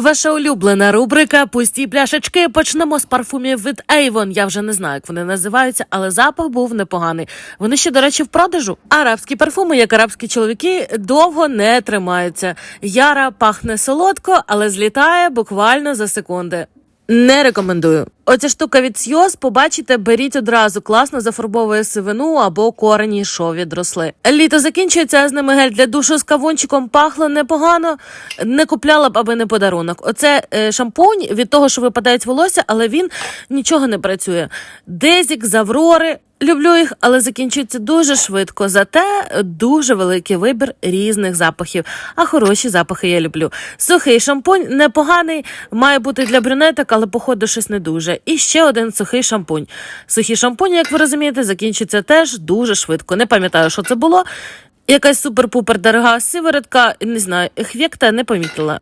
Ваша улюблена рубрика Пусті пляшечки. Почнемо з парфумів від Avon. Я вже не знаю, як вони називаються, але запах був непоганий. Вони ще, до речі, в продажу. Арабські парфуми, як арабські чоловіки, довго не тримаються. Яра пахне солодко, але злітає буквально за секунди. Не рекомендую. Оця штука від Сйоз, побачите, беріть одразу, класно зафарбовує сивину або корені, що відросли. Літо закінчується, з ними гель для душу з кавунчиком пахло непогано. Не купляла б, аби не подарунок. Оце е, шампунь від того, що випадають волосся, але він нічого не працює. Дезік, Заврори. Люблю їх, але закінчується дуже швидко. Зате дуже великий вибір різних запахів. А хороші запахи я люблю. Сухий шампунь непоганий, має бути для брюнеток, але походу щось не дуже. І ще один сухий шампунь. Сухі шампуні, як ви розумієте, закінчуються теж дуже швидко. Не пам'ятаю, що це було. Якась супер-пупер дорога сиворотка, не знаю, ефекта не помітила.